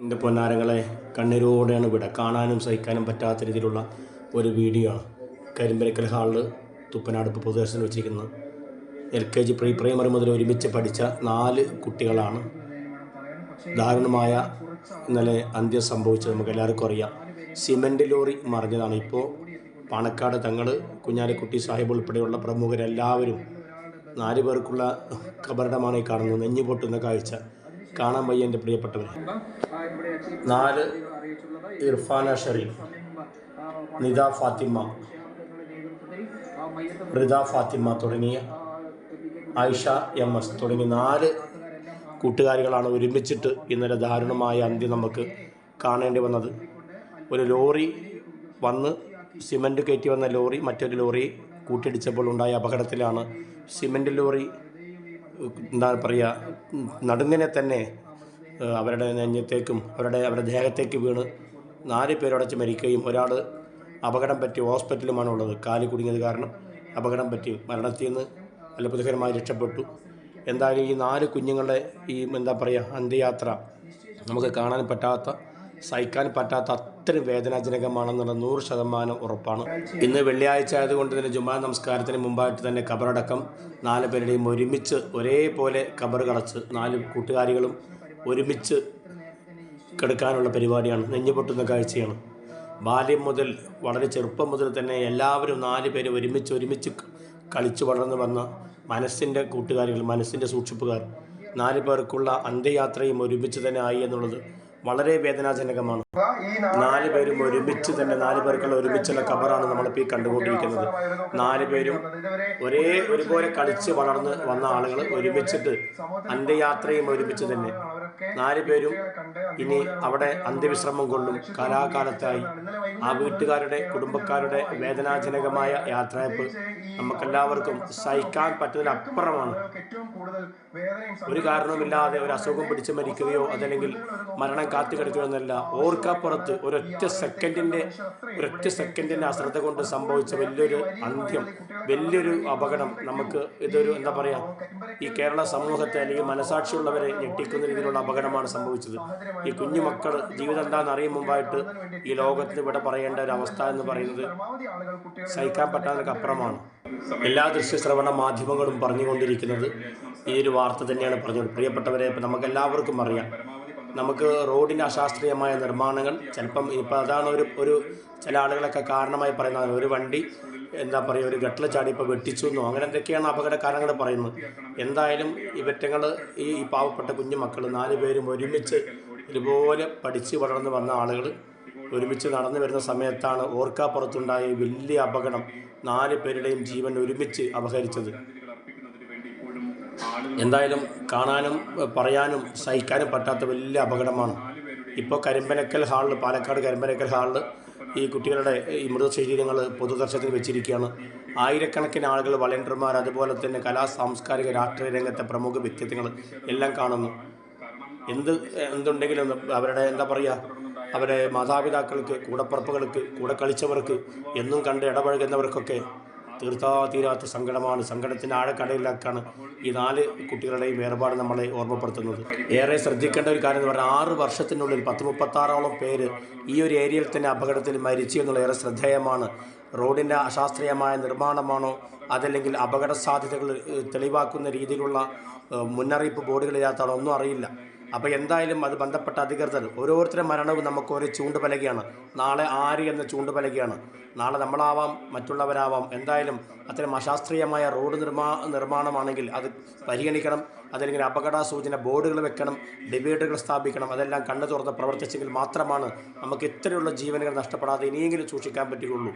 എന്റെ പൊന്നാരങ്ങളെ കണ്ണീരോടെയാണ് ഇവിടെ കാണാനും സഹിക്കാനും പറ്റാത്ത രീതിയിലുള്ള ഒരു വീഡിയോ ആണ് കരിമ്പരക്കൽ ഹാളിൽ തുപ്പനാടുപ്പ് പൊതുദർശനം വെച്ചിരിക്കുന്നത്. L K G pre primary മുതൽ ഒരുമിച്ച് പഠിച്ച നാല് കുട്ടികളാണ്. ദാരുണമായ ഇന്നലെ അന്ത്യം സംഭവിച്ചത് നമുക്ക് എല്ലാവർക്കും അറിയാം. സിമന്റ് ലോറി മറിഞ്ഞതാണ്. ഇപ്പോൾ പാണക്കാട് തങ്ങൾ കുഞ്ഞാലിക്കുട്ടി സാഹിബ് ഉൾപ്പെടെയുള്ള പ്രമുഖരെല്ലാവരും നാല് പേർക്കുള്ള കബറിടമാണ് ഈ കാണുന്നത്. നെഞ്ഞു പൊട്ടുന്ന കാഴ്ച. കാണാൻ വയ്യ എന്റെ പ്രിയപ്പെട്ടവർ നാല് ഇർഫാന ഷെറീഫ് നിദ ഫാത്തിമ റിദ ഫാത്തിമ തുടങ്ങിയ ആയിഷ എം എസ് തുടങ്ങിയ നാല് കൂട്ടുകാരികളാണ് ഒരുമിച്ചിട്ട് ഇന്നലെ ദാരുണമായ അന്ത്യം നമുക്ക് കാണേണ്ടി വന്നത്. ഒരു ലോറി വന്ന് സിമന്റ് കയറ്റി വന്ന ലോറി മറ്റൊരു ലോറി കൂട്ടിയിടിച്ചപ്പോൾ ഉണ്ടായ അപകടത്തിലാണ് സിമന്റ് ലോറി എന്താ പറയുക നടുങ്ങനെ തന്നെ അവരുടെ നെഞ്ഞത്തേക്കും അവരുടെ അവരുടെ ദേഹത്തേക്ക് വീണ് നാല് പേരടച്ച് മരിക്കുകയും ഒരാൾ അപകടം പറ്റി ഹോസ്പിറ്റലുമാണ് ഉള്ളത് കാൽ കുടുങ്ങിയത് കാരണം അപകടം പറ്റി മരണത്തിൽ നിന്ന് അത്ഭുതകരമായി രക്ഷപ്പെട്ടു. എന്തായാലും ഈ നാല് കുഞ്ഞുങ്ങളുടെ ഈ എന്താ പറയുക അന്ത്യയാത്ര നമുക്ക് കാണാൻ പറ്റാത്ത സഹിക്കാൻ പറ്റാത്ത അത്രയും വേദനാജനകമാണെന്നുള്ള നൂറ് ശതമാനം ഉറപ്പാണ്. ഇന്ന് വെള്ളിയാഴ്ച ആയതുകൊണ്ട് തന്നെ ജുമാ നമസ്കാരത്തിന് മുമ്പായിട്ട് തന്നെ ഖബറടക്കം നാല് പേരുടെയും ഒരുമിച്ച് ഒരേപോലെ ഖബർ കളച്ച് നാല് കൂട്ടുകാരികളും ഒരുമിച്ച് കിടക്കാനുള്ള പരിപാടിയാണ്. നെഞ്ഞുപൊട്ടുന്ന കാഴ്ചയാണ്. ബാല്യം മുതൽ വളരെ ചെറുപ്പം മുതൽ തന്നെ എല്ലാവരും നാല് പേര് ഒരുമിച്ച് ഒരുമിച്ച് കളിച്ചു വളർന്നു വന്ന മനസ്സിന്റെ കൂട്ടുകാരികൾ മനസ്സിന്റെ സൂക്ഷിപ്പുകാർ. നാല് പേർക്കുള്ള അന്ത്യയാത്രയും ഒരുമിച്ച് തന്നെ ആയി എന്നുള്ളത് വളരെ വേദനാജനകമാണ്. നാല് പേരും ഒരുമിച്ച് തന്നെ നാല് പേർക്കുള്ള ഒരുമിച്ചുള്ള കബറാണ് നമ്മളിപ്പോൾ ഈ കണ്ടുകൊണ്ടിരിക്കുന്നത്. നാല് പേരും ഒരേ ഒരുപോലെ കളിച്ച് വളർന്ന് വന്ന ആളുകൾ ഒരുമിച്ചിട്ട് അന്ത്യയാത്രയും ഒരുമിച്ച് തന്നെ. നാല് പേരും ഇനി അവിടെ അന്ത്യവിശ്രമം കൊള്ളും. കാലാകാലത്തായി ആ വീട്ടുകാരുടെ കുടുംബക്കാരുടെ വേദനാജനകമായ യാത്രയപ്പ് നമുക്കെല്ലാവർക്കും സഹിക്കാൻ പറ്റുന്നതിനപ്പുറമാണ്. ഒരു കാരണവുമില്ലാതെ ഒരു അസുഖം പിടിച്ച് മരിക്കുകയോ അതല്ലെങ്കിൽ മരണം കാത്തു കിടക്കുകയോ എന്നല്ല. ഓർക്കപ്പുറത്ത് ഒരൊറ്റ സെക്കൻഡിന്റെ ഒരൊറ്റ സെക്കൻഡിന്റെ അശ്രദ്ധ കൊണ്ട് സംഭവിച്ച വലിയൊരു അന്ത്യം വലിയൊരു അപകടം നമുക്ക് ഇതൊരു എന്താ പറയാ ഈ കേരള സമൂഹത്തെ അല്ലെങ്കിൽ മനസാക്ഷിയുള്ളവരെ ഞെട്ടിക്കുന്ന രീതിയിലുള്ള അപകടമാണ് സംഭവിച്ചത്. ഈ കുഞ്ഞു മക്കൾ ജീവിതം എന്താണെന്ന് അറിയും മുമ്പായിട്ട് ഈ ലോകത്തിന് ഇവിടെ പറയേണ്ട ഒരു അവസ്ഥ എന്ന് പറയുന്നത് സഹിക്കാൻ പറ്റാത്തതിനൊക്കെ അപ്പുറമാണ്. എല്ലാ ദൃശ്യശ്രവണ മാധ്യമങ്ങളും പറഞ്ഞുകൊണ്ടിരിക്കുന്നത് ഈ ഒരു വാർത്ത തന്നെയാണ് പറഞ്ഞത്. പ്രിയപ്പെട്ടവരെ ഇപ്പം നമുക്ക് എല്ലാവർക്കും അറിയാം. നമുക്ക് റോഡിന്റെ അശാസ്ത്രീയമായ നിർമ്മാണങ്ങൾ ചിലപ്പം ഇപ്പം അതാണ് ഒരു ഒരു ചില ആളുകളൊക്കെ കാരണമായി പറയുന്നത്. ഒരു വണ്ടി എന്താ പറയുക ഒരു ഗട്ടിൽ ചാടി ഇപ്പോൾ വെട്ടിച്ചു എന്നോ അങ്ങനെ എന്തൊക്കെയാണ് അപകട കാരണങ്ങൾ പറയുന്നത്? എന്തായാലും ഇവറ്റങ്ങൾ ഈ പാവപ്പെട്ട കുഞ്ഞു മക്കൾ നാല് പേരും ഒരുമിച്ച് ഇതുപോലെ പഠിച്ച് വളർന്ന് വന്ന ആളുകൾ ഒരുമിച്ച് നടന്നു വരുന്ന സമയത്താണ് ഓർക്കാപ്പുറത്തുണ്ടായ വലിയ അപകടം നാല് പേരുടെയും ജീവൻ ഒരുമിച്ച് അപഹരിച്ചത്. എന്തായാലും കാണാനും പറയാനും സഹിക്കാനും പറ്റാത്ത വലിയ അപകടമാണ്. ഇപ്പോൾ കരിമ്പനക്കൽ ഹാളിൽ പാലക്കാട് കരിമ്പനക്കൽ ഹാളിൽ ഈ കുട്ടികളുടെ ഈ മൃതശരീരങ്ങൾ പൊതുദർശനത്തിൽ വെച്ചിരിക്കുകയാണ്. ആയിരക്കണക്കിന് ആളുകൾ വളണ്ടിയർമാർ അതുപോലെ തന്നെ കലാ സാംസ്കാരിക രാഷ്ട്രീയ രംഗത്തെ പ്രമുഖ വ്യക്തിത്വങ്ങൾ എല്ലാം കാണുന്നു. എന്ത് എന്തുണ്ടെങ്കിലും അവരുടെ എന്താ പറയുക അവരുടെ മാതാപിതാക്കൾക്ക് കൂടപ്പുറപ്പുകൾക്ക് കൂടെ കളിച്ചവർക്ക് എന്നും കണ്ട് ഇടപഴകുന്നവർക്കൊക്കെ തീർത്താ തീരാത്ത സങ്കടമാണ്. സങ്കടത്തിന്റെ ആഴക്കടയിലാക്കാണ് ഈ നാല് കുട്ടികളുടെയും വേർപാട് നമ്മളെ ഓർമ്മപ്പെടുത്തുന്നത്. ഏറെ ശ്രദ്ധിക്കേണ്ട ഒരു കാര്യം എന്ന് പറഞ്ഞാൽ ആറ് വർഷത്തിനുള്ളിൽ പത്ത് മുപ്പത്താറോളം പേര് ഈ ഒരു ഏരിയയിൽ തന്നെ അപകടത്തിൽ മരിച്ചു എന്നുള്ള ഏറെ ശ്രദ്ധേയമാണ്. റോഡിന്റെ അശാസ്ത്രീയമായ നിർമ്മാണമാണോ അതല്ലെങ്കിൽ അപകട സാധ്യതകൾ തെളിവാക്കുന്ന രീതിയിലുള്ള മുന്നറിയിപ്പ് ബോർഡുകളില്ലാത്തതാണോ ഒന്നും അറിയില്ല. അപ്പോൾ എന്തായാലും അത് ബന്ധപ്പെട്ട അധികൃതർ ഓരോരുത്തരുടെ മരണവും നമുക്ക് ഒരു ചൂണ്ടുപലകയാണ്. നാളെ ആര് എന്ന ചൂണ്ടുപലകയാണ്. നാളെ നമ്മളാവാം മറ്റുള്ളവരാവാം. എന്തായാലും അത്തരം അശാസ്ത്രീയമായ റോഡ് നിർമ്മാ നിർമ്മാണമാണെങ്കിൽ അത് പരിഗണിക്കണം. അതല്ലെങ്കിൽ അപകട സൂചന ബോർഡുകൾ വെക്കണം ഡിവൈഡറുകൾ സ്ഥാപിക്കണം. അതെല്ലാം കണ്ണു തുറന്ന് പ്രവർത്തിച്ചെങ്കിൽ മാത്രമാണ് നമുക്ക് ഇത്രയുള്ള ജീവനുകൾ നഷ്ടപ്പെടാതെ ഇനിയെങ്കിലും സൂക്ഷിക്കാൻ പറ്റുകയുള്ളൂ.